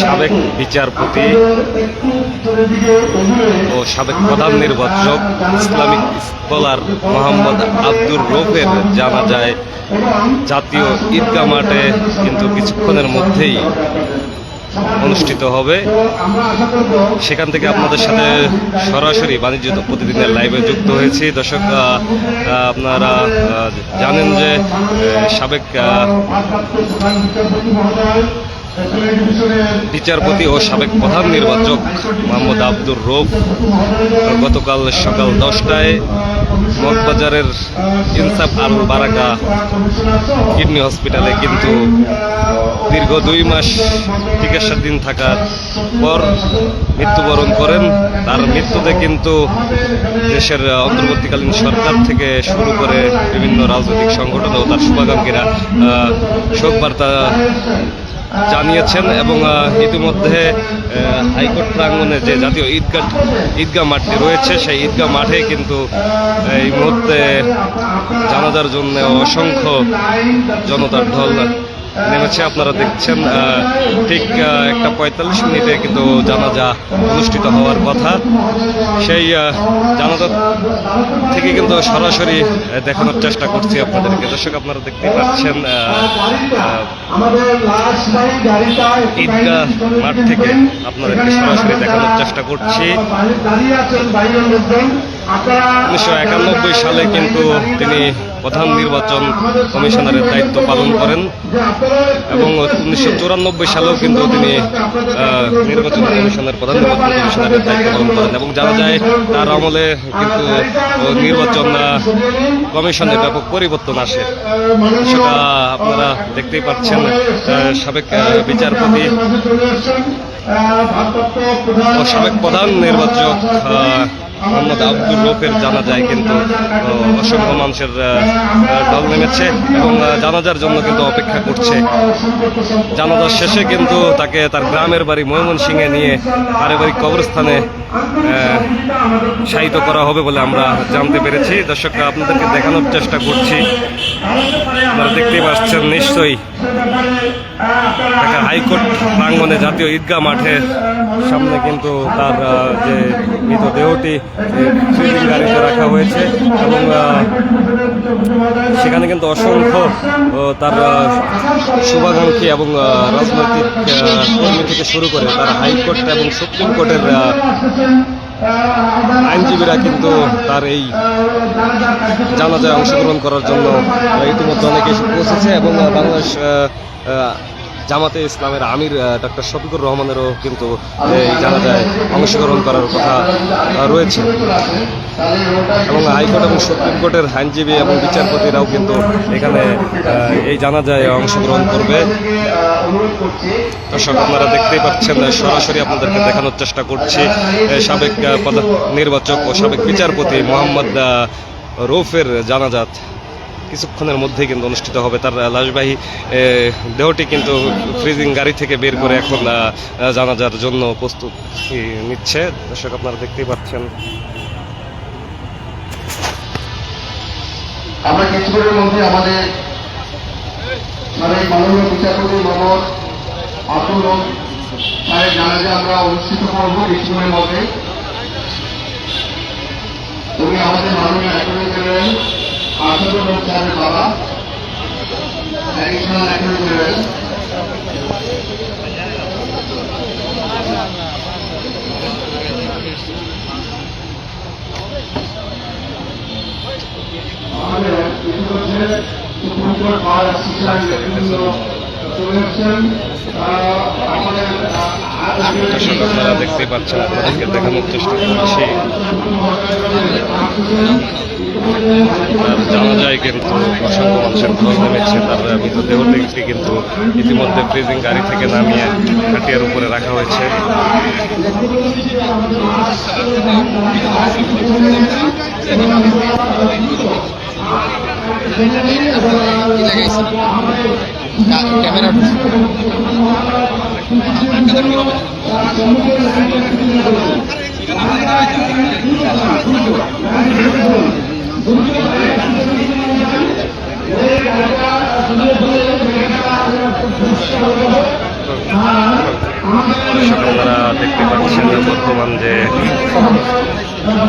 সাবেক বিচারপতি ও সাবেক প্রধান নির্বাচক ইসলামিক স্কলার মোহাম্মদ আব্দুর রৌফের জানা যায় জাতীয় ঈদগাহ মাঠে কিন্তু কিছুক্ষণের মধ্যেই অনুষ্ঠিত হবে। সেখান থেকে আপনাদের সাথে সরাসরি বাণিজ্য প্রতিদিনের লাইভে যুক্ত হয়েছি। দর্শক আপনারা জানেন যে সাবেক বিচারপতি ও সাবেক প্রধান নির্বাচক মোহাম্মদ আব্দুর রৌফ গতকাল সকাল দশটায় মগবাজারের ইনসাফ আল বারাকা কিডনি হসপিটালে কিন্তু দীর্ঘ দুই মাস চিকিৎসাধীন থাকার পর মৃত্যুবরণ করেন। তার মৃত্যুতে কিন্তু দেশের অন্তর্বর্তীকালীন সরকার থেকে শুরু করে বিভিন্ন রাজনৈতিক সংগঠন ও তার শুভাকাঙ্ক্ষীরা শোক বার্তা জানিয়েছেন এবং ইতিমধ্যে হাইকোর্ট প্রাঙ্গনে যে জাতীয় ঈদগাহ ঈদগাহ মাঠটি রয়েছে, সেই ঈদগাহ মাঠে কিন্তু এই মুহূর্তে জানাজার জন্য অসংখ্য জনতার ঢল। নেমেছে আপনারা দেখছেন ঠিক একটা পঁয়তাল্লিশ মিনিটে কিন্তু জানাজা অনুষ্ঠিত হওয়ার কথা। সেই জানাজা থেকে কিন্তু সরাসরি দেখানোর চেষ্টা করছি আপনাদেরকে। দর্শক, আপনারা দেখতে পাচ্ছেন ঈদগাহ মাঠ থেকে আপনাদেরকে সরাসরি দেখানোর চেষ্টা করছি। উনিশশো একানব্বই সালে কিন্তু তিনি প্রধান নির্বাচন কমিশনারের দায়িত্ব পালন করেন এবং উনিশশো চুরানব্বই সালেও কিন্তু তিনি নির্বাচন কমিশনের প্রধান নির্বাচন কমিশনারের দায়িত্ব পালন করেন এবং জানা যায় তার আমলে কিন্তু নির্বাচন কমিশনে ব্যাপক পরিবর্তন আসে। সেটা আপনারা দেখতেই পাচ্ছেন সাবেক বিচারপতি ও সাবেক প্রধান নির্বাচক মোহাম্মদ আব্দুর রফের জানা যায় কিন্তু অসংখ্য মানুষের দল নেমেছে এবং জানাজার জন্য কিন্তু অপেক্ষা করছে। জানাজার শেষে কিন্তু তাকে তার গ্রামের বাড়ি ময়মনসিংহে নিয়ে পারিবারিক কবরস্থানে শায়িত করা হবে বলে আমরা জানতে পেরেছি। দর্শক আপনাদেরকে দেখানোর চেষ্টা করছি। আপনারা দেখতেই পাচ্ছেন নিশ্চয়ই হাইকোর্ট প্রাঙ্গনে জাতীয় ঈদগাহ মাঠের সামনে কিন্তু তার যে মৃতদেহটি গাড়িতে রাখা হয়েছে এবং সেখানে কিন্তু অসংখ্য তার শুভাকাঙ্ক্ষী এবং রাজনৈতিক কর্মী থেকে শুরু করে তার হাইকোর্ট এবং সুপ্রিম কোর্টের আইনজীবীরা কিন্তু তার এই জানাজায় অংশগ্রহণ করার জন্য ইতিমধ্যে অনেকে পৌঁছেছে এবং বাংলাদেশ জামাতে ইসলামের আমির ডক্টর শফিকুর রহমানেরও কিন্তু এই জানাজায় অংশগ্রহণ করার কথা রয়েছে। এবং হাইকোর্ট এবং সুপ্রিম কোর্টের আইনজীবী এবং বিচারপতিরাও কিন্তু এখানে এই জানাজায় অংশগ্রহণ করবে। দর্শক, আপনারা দেখতেই পাচ্ছেন সরাসরি আপনাদেরকে দেখানোর চেষ্টা করছি সাবেক নির্বাচক ও সাবেক বিচারপতি মোহাম্মদ রৌফের জানাজাত। কিছুক্ষণের মধ্যেই কিন্তু অনুষ্ঠিত হবে তার লাশবাহী দেহটি কিন্তু ফ্রিজিং গাড়ি থেকে বের করে এখন জানাজার জন্য প্রস্তুত নিচ্ছে। দর্শক, আপনারা দেখতেই পাচ্ছেন। আমরা কিছুক্ষণের মধ্যে আমাদের মানে মাননীয় বিচারপতি মোহাম্মদ আব্দুল সাহেব জানাজা আমরা অনুষ্ঠিত করব কিছুক্ষণের মধ্যে। উনি আমাদের মাননীয় অ্যাটর্নি জেনারেল হক সাহেবের বাবা। আমাদের বিভিন্ন চলে আপনারা দেখতেই পাচ্ছেন, আপনাদেরকে দেখানোর চেষ্টা করছি। জানা যায় কিন্তু অসংখ্য মানুষের ঢল নেমেছে, তার মৃতদেহটি কিন্তু ইতিমধ্যে ফ্রিজিং গাড়ি থেকে নামিয়ে খাটিয়ার উপরে রাখা হয়েছে। ক্যামেরা দর্শক আপনারা দেখতে পাচ্ছেন বর্তমান যে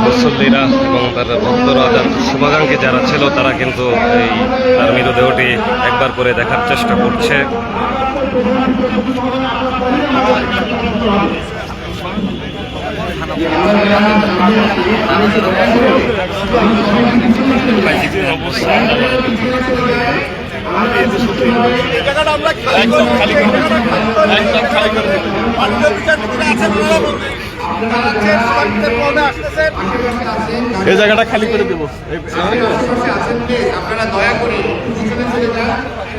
মুসল্লিরা এবং তার ভক্তরা শুভাকাঙ্ক্ষী যারা ছিল, তারা কিন্তু এই তার মৃতদেহটি একবার করে দেখার চেষ্টা করছে। জায়গাটা খালি দয়া করে পিছনে চলে যান।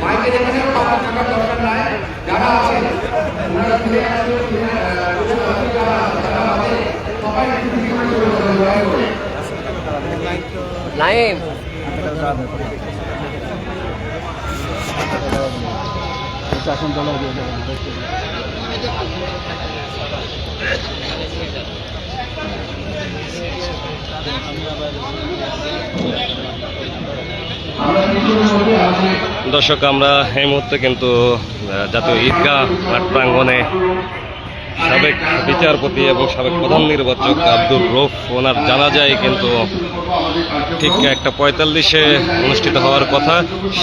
মাইকে যেখানে কথা থাকার দরকার নাই। যারা আছেন ওনারা ফিরে আসলে নাইম। আমরা পিছনে বলি আমাদের দর্শক আমরা এই মুহূর্তে কিন্তু জাতীয় ঈদগাহ প্রাঙ্গনে সাবেক বিচারপতি এবং সাবেক প্রধান নির্বাচক আব্দুর রৌফ, ওনার জানা যায় কিন্তু ঠিক একটা পঁয়তাল্লিশে অনুষ্ঠিত হওয়ার কথা।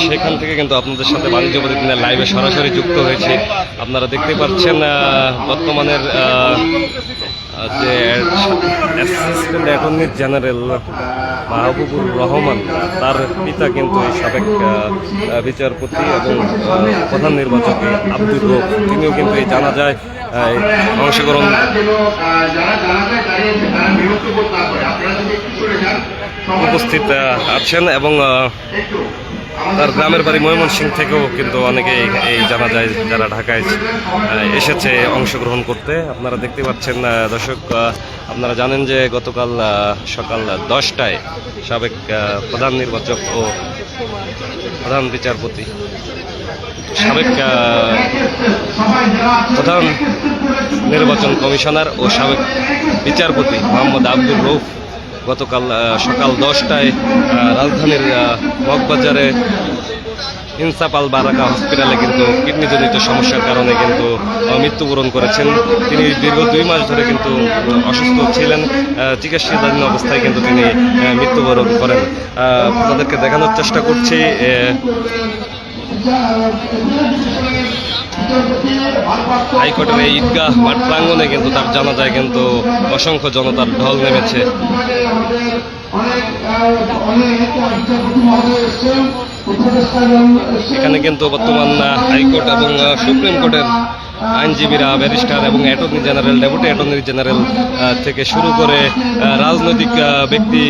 সেখান থেকে কিন্তু আপনাদের সাথে বাণিজ্য প্রতিদিনের লাইভে সরাসরি যুক্ত হয়েছে। আপনারা দেখতে পাচ্ছেন বর্তমানের যে অ্যাটর্নি জেনারেল মাহবুবুর রহমান, তার পিতা কিন্তু এই সাবেক বিচারপতি এবং প্রধান নির্বাচক আব্দুর রৌফ। তিনিও কিন্তু এই জানা যায় অংশগ্রহণ উপস্থিত আছেন এবং তার গ্রামের বাড়ি ময়মনসিং থেকেও কিন্তু অনেকে এই- এই জানা যায় যারা ঢাকায় এসেছে অংশগ্রহণ করতে। আপনারা দেখতে পাচ্ছেন দর্শক আপনারা জানেন যে গতকাল সকাল দশটায় সাবেক প্রধান নির্বাচক ও প্রধান বিচারপতি, সাবেক প্রধান নির্বাচন কমিশনার ও সাবেক বিচারপতি মোহাম্মদ আব্দুর রৌফ গতকাল সকাল দশটায় রাজধানীর মগবাজারে ইনসাফ আল বারাকা হসপিটালে কিন্তু কিডনিজনিত সমস্যার কারণে কিন্তু মৃত্যুবরণ করেছেন তিনি দীর্ঘ দুই মাস ধরে কিন্তু অসুস্থ ছিলেন চিকিৎসাধীন অবস্থায় কিন্তু তিনি মৃত্যুবরণ করেন আপনাদেরকে দেখানোর চেষ্টা করছি হাইকোর্টের এই ঈদগাহ মাঠ প্রাঙ্গনে কিন্তু তার জানা যায় কিন্তু অসংখ্য জনতার ঢল নেমেছে এখানে কিন্তু বর্তমান হাইকোর্ট এবং সুপ্রিম কোর্টের আইনজীবীরা ব্যারিস্টার এবং attorney general, deputy attorney general থেকে শুরু করে রাজনৈতিক ব্যক্তি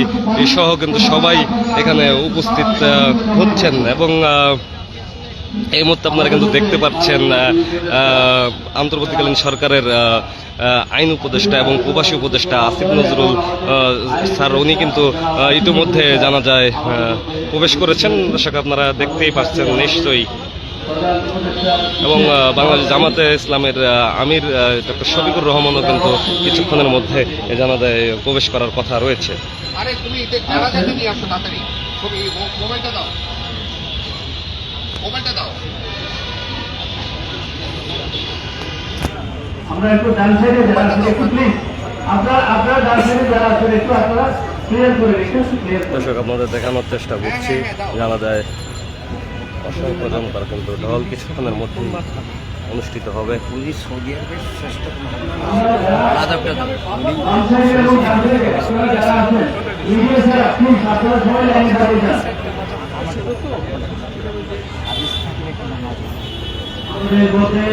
সহ কিন্তু সবাই এখানে উপস্থিত হচ্ছেন এবং এই মুহূর্তে আপনারা কিন্তু দেখতে পাচ্ছেন আহ, সরকারের আইন উপদেষ্টা এবং প্রবাসী উপদেষ্টা আসিফ নজরুল স্যার উনি কিন্তু ইতিমধ্যে জানা যায় প্রবেশ করেছেন। দর্শক আপনারা দেখতেই পাচ্ছেন নিশ্চয়ই। এবং বাংলাদেশ জামাতে ইসলামের আমির ডক্টর শফিকুর রহমানও কিন্তু কিছুক্ষণের মধ্যে জানা যায় প্রবেশ করার কথা রয়েছে। আরে তুমি মোবাইলটা দাও। আমরা একটু ডান সাইডে যারা আছেন একটু প্লিজ আপনারা আপনারা ডান সাইডে যারা আছেন একটু আপনারা ক্লিয়ার করে একটু ক্লিয়ার করে দর্শক আপনাদের দেখানোর চেষ্টা করছি। জানা যায় অসংখ্য জনতার কিন্তু ঢল কিছুক্ষণের মধ্যেই অনুষ্ঠিত হবে। আপনারা সবাই লাইনে দাঁড়িয়ে যান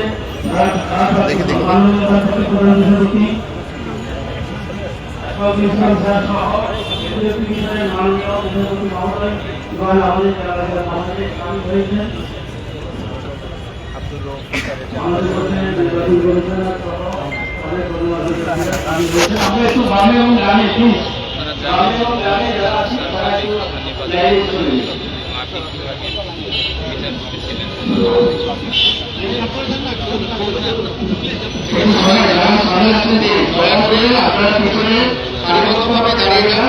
আমাদের মধ্যে মাননীয় রাষ্ট্রপতি প্রধান বিচারপতি ইসলাম স্যার সহ কেন্দ্রীয় কমিশনের মাননীয় বিচারপতি মহোদয় এবং আমাদের যারা সহ অনেক গণ্যমান্য ব্যক্তিরা সামিল আমরা একটু। সারিবদ্ধভাবে দাঁড়িয়ে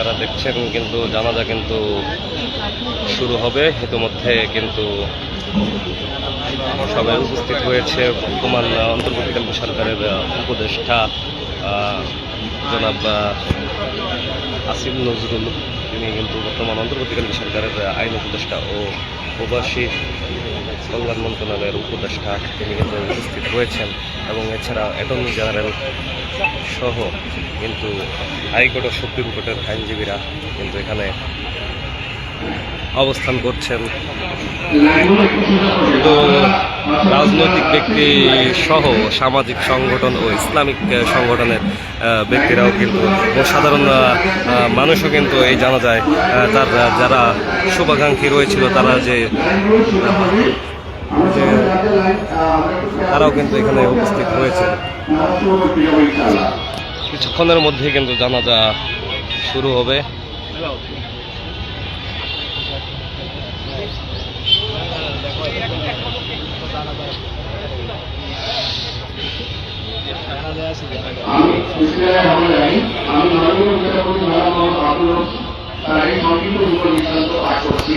আপনার দেখছেন কিন্তু জানাজা কিন্তু শুরু হবে। ইতিমধ্যে কিন্তু সবাই উপস্থিত হয়েছে। বর্তমান অন্তর্বর্তীকালীন সরকারের উপদেষ্টা জনাব আসিম নজরুল। তিনি কিন্তু বর্তমান অন্তর্বর্তীকালীন সরকারের আইন উপদেষ্টা ও প্রবাসী কল্যাণ মন্ত্রণালয়ের উপদেষ্টা। তিনি কিন্তু উপস্থিত হয়েছেন এবং এছাড়া অ্যাটর্নি জেনারেল সহ কিন্তু হাইকোর্ট ও সুপ্রিম কোর্টের আইনজীবীরা কিন্তু এখানে অবস্থান করছেন। তো রাজনৈতিক ব্যক্তি সহ সামাজিক সংগঠন ও ইসলামিক সংগঠনের ব্যক্তিরাও কিন্তু সাধারণ মানুষও কিন্তু এই জানা যায় তার যারা শুভাকাঙ্ক্ষী রয়েছিল তারা যে যে তারাও কিন্তু এখানে উপস্থিত হয়েছে। কিছুক্ষণের মধ্যে কিন্তু জানাজা শুরু হবে। আমি আমি জীবন বৃত্তান্ত পাঠ করছি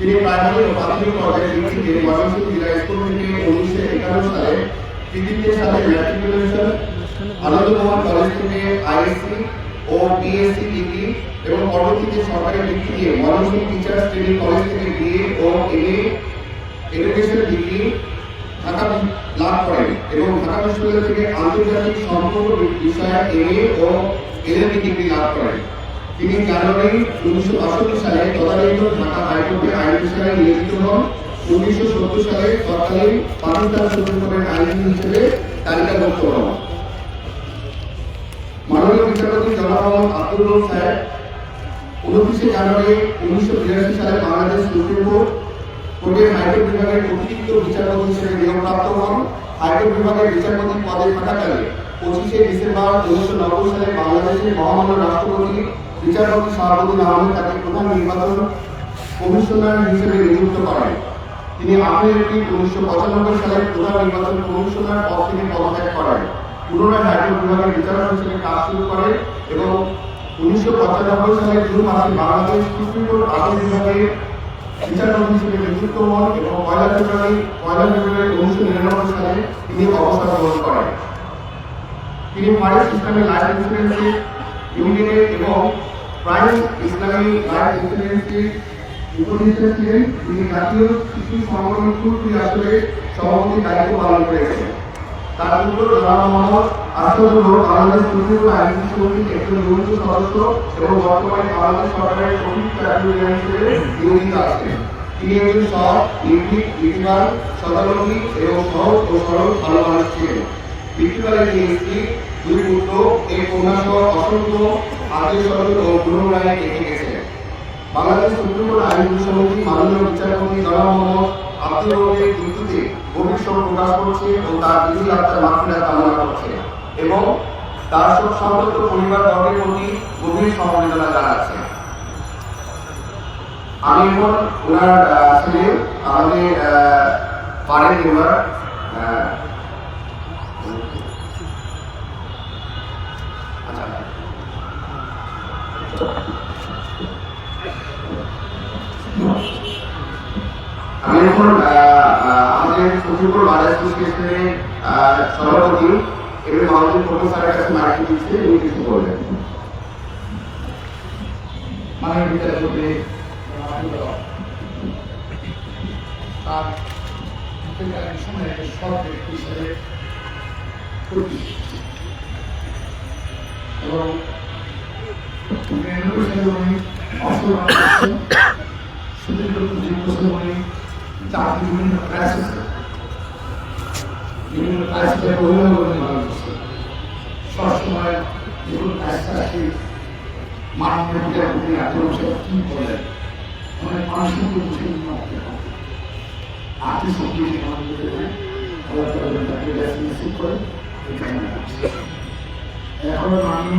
তিনি প্রাথমিক ও প্রাথমিক পর্যায়ে ডিগ্রিতে ময়মনসিংহ জেলা স্কুল থেকে উনিশশো একান্ন সালে কৃতিত্বের সাথে ম্যাট্রিকুলেশন আনন্দমোহন কলেজ থেকে আইএসসি ও বিএসসি ডিগ্রি এবং পরবর্তীতে সরকারি ডিগ্রি দিয়ে ময়মনসিংহ টিচার্স ট্রেনিং কলেজ থেকে বিএ ও এমএ এডুকেশন ডিগ্রি ঢাকা লাভ করেন এবং ঢাকা বিশ্ববিদ্যালয় থেকে আন্তর্জাতিক সম্পর্ক বিষয়ে এমএ ও এলএলবি ডিগ্রি লাভ করেন। তিনি জানুয়ারি উনিশশো বাষট্টি সালে তদানীত ঢাকা হাইকোর্টে আইন বিষয়ে নিয়োজিত হন। উনিশশো সত্তর সালে তৎকালীন পাকিস্তান সুপ্রিম কোর্টের আইনজীবী হিসেবে তালিকাভুক্ত হন। মাননীয় বিচারপতি জনাব আব্দুল রব সাহেব, উনত্রিশে জানুয়ারি উনিশশো বিরাশি সালে বাংলাদেশ সুপ্রিম কোর্ট, কোর্টের হাইকোর্ট বিভাগের অতিরিক্ত বিচারপতি হিসেবে নিয়োগপ্রাপ্ত হন। হাইকোর্ট বিভাগের বিচারপতি পদে থাকাকালে পঁচিশে ডিসেম্বর উনিশশো নব্বই সালে বাংলাদেশের মহামান্য রাষ্ট্রপতি বিচারপতি শাহাবুদ্দিন আহমেদ তাকে প্রধান নির্বাচন কমিশনার হিসেবে নিযুক্ত করেন। তিনি আঠারো এপ্রিল উনিশশো পঁচানব্বই সালে প্রধান নির্বাচন কমিশনার পদ থেকে পদত্যাগ করেন। পুনরায় হাইকোর্ট বিভাগের বিচারক হিসেবে কাজ শুরু করেন এবং উনিশশো পঁচানব্বই সালে জুন মাসে বাংলাদেশ সুপ্রিম কোর্ট আপিল বিভাগের বিচারপতি হিসেবে নিযুক্ত হন এবং পয়লা ফেব্রুয়ারি পয়লা ফেব্রুয়ারি উনিশশো নিরানব্বই সালে তিনি অবসর গ্রহণ করেন। তিনি ফরেস্ট ইসলামী লাইফ ইন্স্যুরেন্সে ইউনিটেড এবং প্রাইম ইসলামী লাইফ ইন্স্যুরেন্সে উপদেষ্টা ছিলেন। তিনি জাতীয় শিশু সংগঠন কুর্তি আসলে সভাপতি দায়িত্ব পালন করেছেন। তার পুত্র জনাব মোহাম্মদ আসাদুল হক বাংলাদেশ সুপ্রিম আইন সমিতির একজন নিয়মিত সদস্য এবং বর্তমানে বাংলাদেশ সরকারের অতিরিক্ত অ্যাডমিনিস্ট্রেটর হিসেবে নিয়োজিত আছেন। তিনি একজন সৎ, নির্ভীক, নীতিবান সদালম্বী এবং সহজ ও সরল ভালো মানুষ ছিলেন। মৃত্যুকালে তিনি স্ত্রী দুই পুত্র এই কন্যাসহ অসংখ্য আত্মীয় ও গুণরায় রেখে গেছেন বাংলাদেশ সুপ্রিম কোর্ট আইন সমিতি মাননীয় বিচারপতি জনাব মোহাম্মদ আব্দুল রবের মৃত্যুতে গভীর প্রকাশ করছে ও তার বিধি আত্মার মাফিরা কামনা করছে এবং তার শোক সংগত পরিবার বর্গের প্রতি গভীর সমবেদনা জানাচ্ছে। আমি এখন ওনার ছেলে, আমাদের পাড়ের মেম্বার আমি এখন আমাদের সচিবপুর বাজার আহ, সভাপতি এবং মাহমুদ প্রথম স্যারের কাছে মার্কেট দিচ্ছে উনি কিছু বলবেন। মাননীয় বিচারপতি তার সময়ে একটা ব্যক্তি হিসেবে এবং বিভিন্ন ক্রাইসিসে বিভিন্ন ক্রাইসিসে অভিভাবক নির্মাণ করছেন সবসময় যেগুলো ক্রাইসিস আসে মাননীয় বিচারপতি আচরণ কি বলেন অনেক মানুষের বসে আর্থিক শক্তি আমাদের আল্লাহ তাকে করে এখানে এখন আমি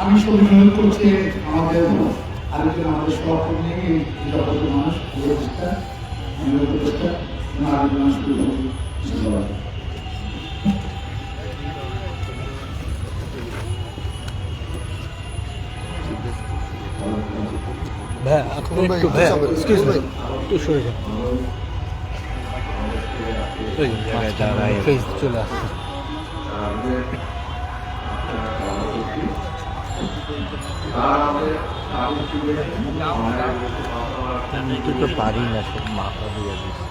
আমি অনুরোধ করছি আমাদের আরেকজন আমাদের সহকর্মী মানুষ আইন উপদেষ্টা এবং আরেকজন মানুষ উপদেষ্টা ভাইয়া আপনি একটু ভাইয়া এক্সকিউজ মি একটু সরে যান ওই ফেস চলে আসছে আমি তো পারি না সব মাথা দিয়ে দিচ্ছি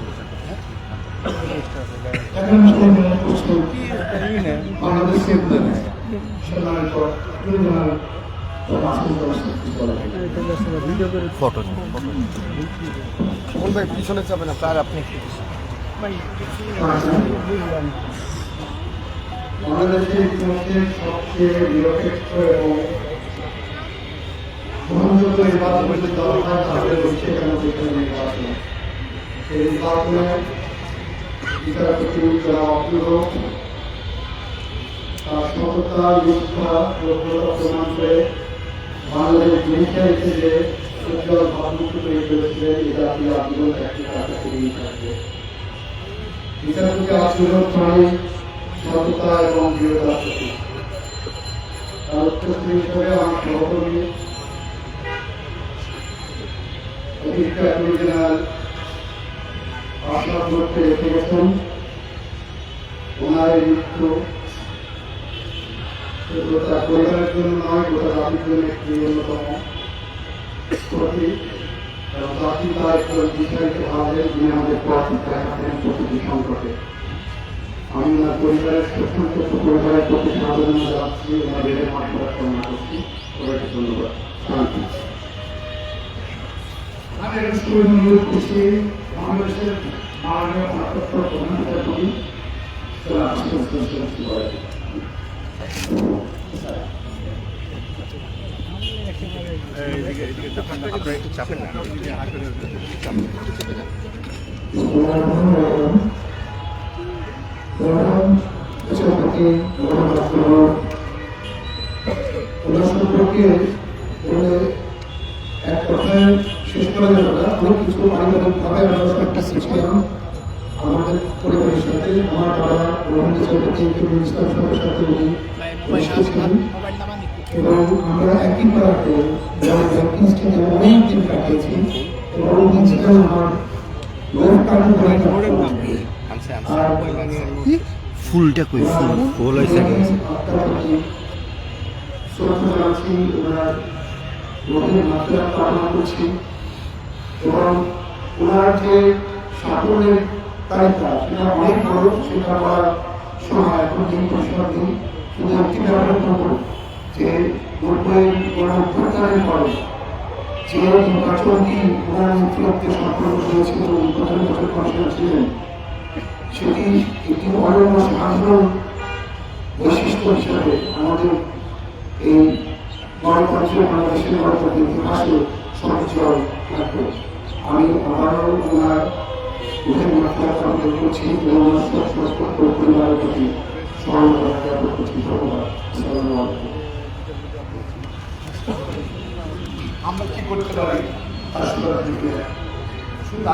ফটো ভাই পিছনে যাবেন না স্যার আপনি একটু বাংলাদেশের সবচেয়ে নিরপেক্ষ এবং গ্রহণযোগ্য নির্বাচন যদি দল হচ্ছে কেন নির্বাচন। সেই নির্বাচনে বিচারপতি যারা অপ্রিয় তার সততা, নিষ্ঠা যোগ্যতা প্রমাণ করে বাংলাদেশ মিলিটারি হিসেবে উজ্জ্বল ভাবমুক্ত তৈরি করেছিলেন এই জাতীয় আন্দোলন একটি কাছে ফিরিয়ে থাকবে বিচারপতি আচরণ প্রাণী, সততা এবং দৃঢ়তার প্রতি তার উত্তরসূরি হিসেবে আমার সহকর্মী, অতিরিক্ত অ্যাটর্নি জেনারেল আশরাফ করতে রেখে গেছেন। ওনার মৃত্যু। তার পরিবারের জন্য নয়, গোটা জাতির জন্য একটি অন্যতম ক্ষতি এবং জাতি তার একজন বিচারিত যিনি আমাদের পথ দেখাতেন প্রতিটি সংকটে আমি ওনার পরিবারের সুখান্ত পরিবারের প্রতি সাধনা জানাচ্ছি ওনাদের মাঠটা কামনা করছি। ধন্যবাদ। শান্তি। আমি একটা স্কুল অনুরোধ করছি। বাংলাদেশের মাননীয় ভারপ্রাপ্ত প্রধান বিচারপতি স্যার আশিস করেন আপনারা একটু চাপেন না সম্পর্কে শেষ করা যাবে না। অনেক কিছু পারিবারিকভাবে আমরা একটা শিখলাম আমাদের পরিবারের সাথে আমার বাবা রোহন চৌধুরী ইসলাম সবার সাথে উনি ছিলেন এবং আমরা একই পাড়াতে যারা ব্যাংকিং অনেক দিন কাটিয়েছি এবং উনি ছিলেন আমার লোক ফুলটা কই ফুল? ফুল হয়েছে মাত্রা কামনা করছি। এবং ওনার যে সাফল্যের তালিকা সেটা অনেক বড়, সেটা বলার সময় এখন দিন পরিষেবা দিন শুধু একটি ব্যবহার করব যে নব্বই গণঅভ্যুত্থানের পরে যে নির্বাচনটি ওনার নেতৃত্বে সম্পন্ন এবং প্রধান বছর কমিশনার ছিলেন, সেটি একটি অনন্য সাধারণ বৈশিষ্ট্য হিসাবে আমাদের এই গণতন্ত্রের বাংলাদেশের গণতন্ত্রের ইতিহাসে সঞ্চয় থাকবে। আমি আবারও ওনার উঠে মাত্রা কামনা করছি এবং ওনার সব পরিবারের প্রতি সহমত করছি ধন্যবাদ। আমরা কি করতে পারি? শুধু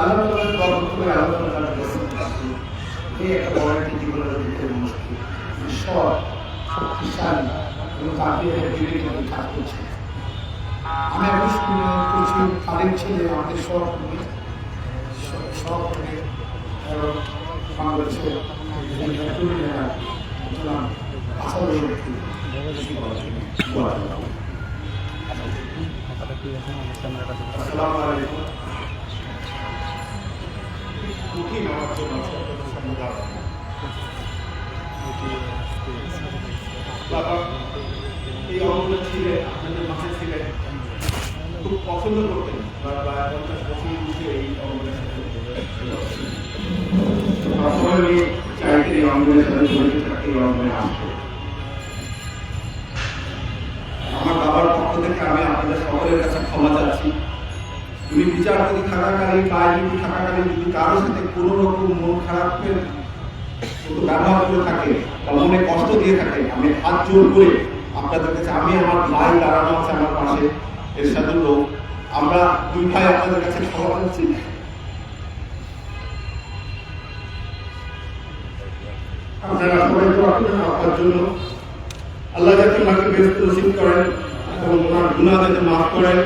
এই একটা বড় একটি জীবনের দিকে মুশকিল ঈশ্বর শক্তিশালী এবং তাকে কাজ করছে আমি এখন স্কুলে করছি তাদের ছেলে, আমাদের সহকর্মী সহকর্মী এবং বাংলাদেশের আসসালামু আলাইকুম কঠিন আমার জন্য আপনাদের মাঝে ছিলেন। খুব পছন্দ করতেন। আমার বাবার পক্ষ থেকে আমি আপনাদের সকলের কাছে ক্ষমা চাচ্ছি। উনি বিচারপতি থাকাকালীন বা আইনজীবী থাকাকালীন যদি কারোর সাথে কোনো রকম মন খারাপের ব্যবহার করে থাকে বা কষ্ট দিয়ে থাকে আমি হাত জোর করে আপনাদের কাছে, আমি আমার ভাই দাঁড়ানো আছে আমার পাশে এর সাথে লোক, আমরা দুই ভাই আপনাদের কাছে ক্ষমা চাচ্ছি আপনারা সবাই করবেন আপনার জন্য। আল্লাহ যাতে ওনাকে ব্যস্ত নসিব করেন এবং ওনার গুণা যাতে মাফ করেন।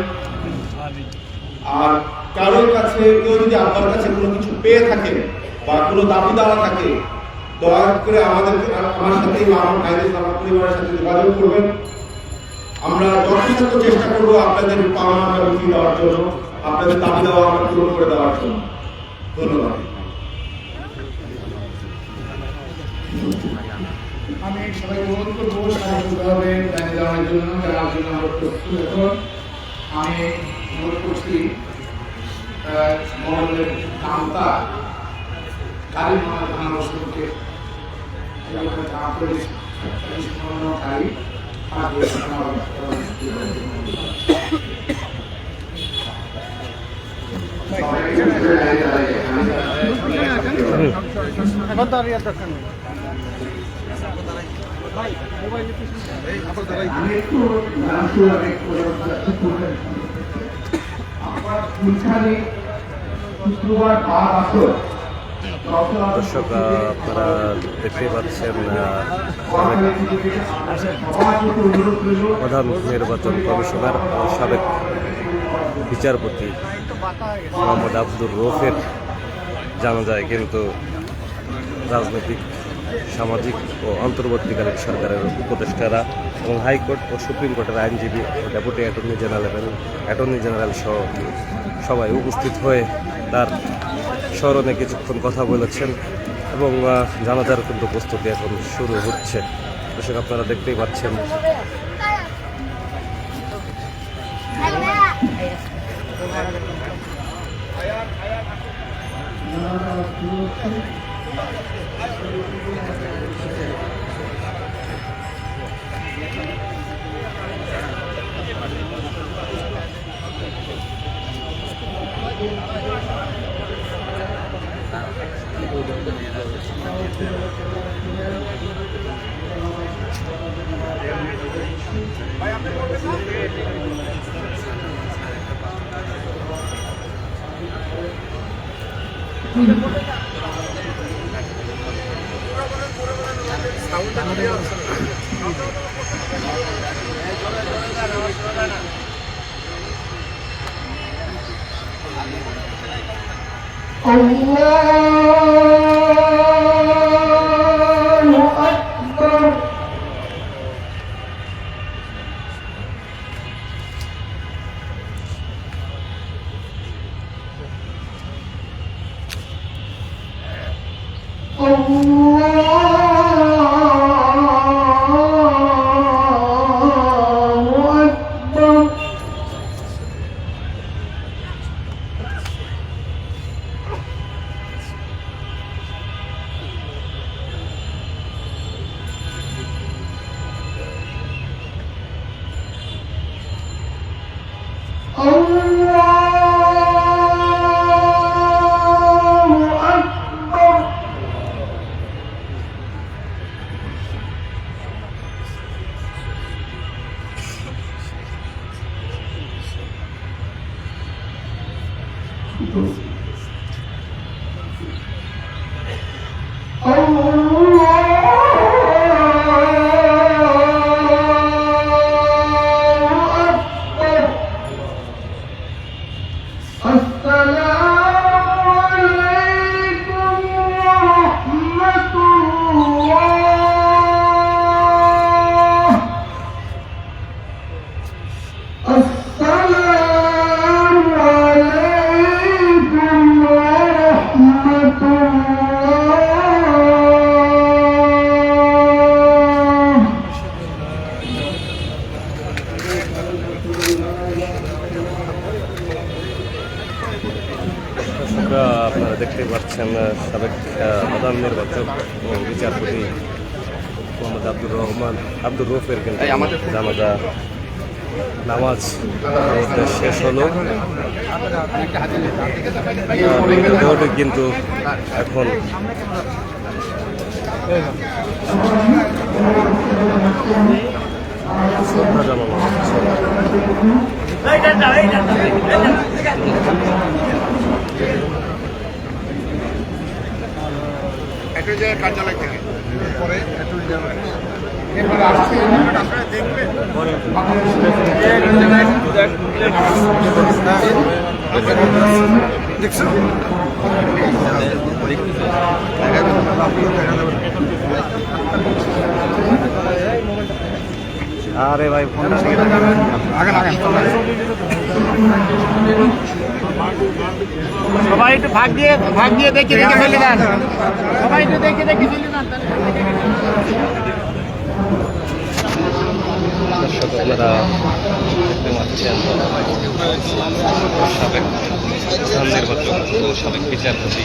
আর কারোর কাছে কেউ যদি আপনার কাছে কোনো কিছু পেয়ে থাকে বা কোনো দাবি দেওয়া থাকে, দয়া করে আমাদের আমার সাথে আমার ভাইদের আমার পরিবারের সাথে যোগাযোগ করবেন। আমরা যথাসাধ্য চেষ্টা করব আপনাদের পাওনা বুঝিয়ে দেওয়ার জন্য আপনাদের দাবি দেওয়া আমরা পূরণ করে দেওয়ার জন্য ধন্যবাদ আমি সবাই অনুরোধ করব জন্য আমি করছি মহলের এখন তো শুক্রবার বার আসর দর্শক আপনারা দেখতেই পাচ্ছেন প্রধান নির্বাচন কমিশনার সাবেক বিচারপতি মোহাম্মদ আব্দুর রফের জানা যায় কিন্তু রাজনৈতিক, সামাজিক ও অন্তর্বর্তীকালীন সরকারের উপদেষ্টারা এবং হাইকোর্ট ও সুপ্রিম কোর্টের আইনজীবী ডেপুটি অ্যাটর্নি জেনারেল এবং অ্যাটর্নি জেনারেল সহ সবাই উপস্থিত হয়ে তার স্মরণে কিছুক্ষণ কথা বলেছেন এবং জানাজার কিন্তু প্রস্তুতি এখন শুরু হচ্ছে। দর্শক, আপনারা দেখতেই পাচ্ছেন। Sound Allah futuro. জানাজা নামাজ শেষ হলো। মৃতদেহটি কিন্তু এখন শ্রদ্ধা জানানো হচ্ছে। এরপরে আসছে আরে ভাই ফোন সবাই একটু ভাগ দিয়ে ভাগ দিয়ে দেখে দেখে ফেলে দেন। সবাই একটু দেখে দেখে ফেলে দেন। দর্শক আপনারা দেখতে পাচ্ছেন সাবেক প্রধান নির্বাচক ও সাবেক বিচারপতি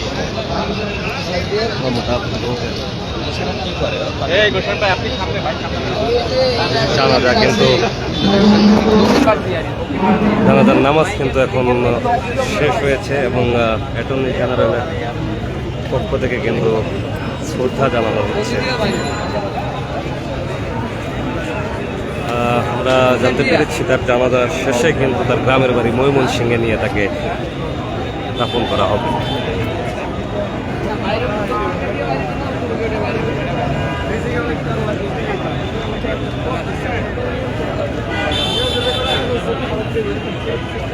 মোহাম্মদ জানাজা কিন্তু জানাজার নামাজ কিন্তু এখন শেষ হয়েছে এবং অ্যাটর্নি জেনারেলের পক্ষ থেকে কিন্তু শ্রদ্ধা জানানো হচ্ছে। আমরা জানতে পেরেছি তার জানাজা শেষে কিন্তু তার গ্রামের বাড়ি ময়মন ময়মনসিংহে নিয়ে তাকে স্থাপন করা হবে।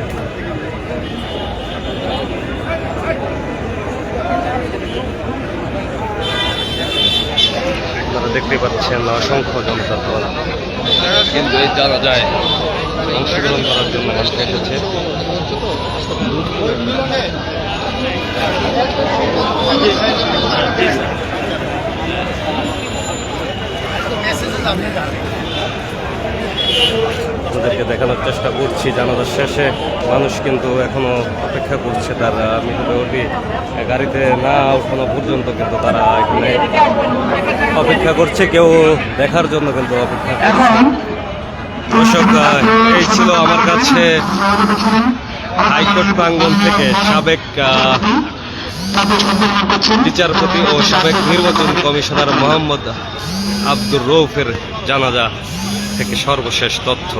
আপনারা দেখতে পাচ্ছেন অসংখ্য জনতার দল। কিন্তু এই যারা যায় অংশগ্রহণ করার জন্য মানুষ এসেছে। আপনাদেরকে দেখানোর চেষ্টা করছি। জানাজার শেষে মানুষ কিন্তু এখনও অপেক্ষা করছে তার মৃতদেহটি গাড়িতে না ওঠানো পর্যন্ত কিন্তু তারা এখানে অপেক্ষা করছে। কেউ দেখার জন্য কিন্তু অপেক্ষা দর্শক এই ছিল আমার কাছে হাইকোর্ট প্রাঙ্গন থেকে সাবেক বিচারপতি ও সাবেক নির্বাচন কমিশনার মোহাম্মদ আব্দুর রৌফের জানাজা থেকে সর্বশেষ তথ্য।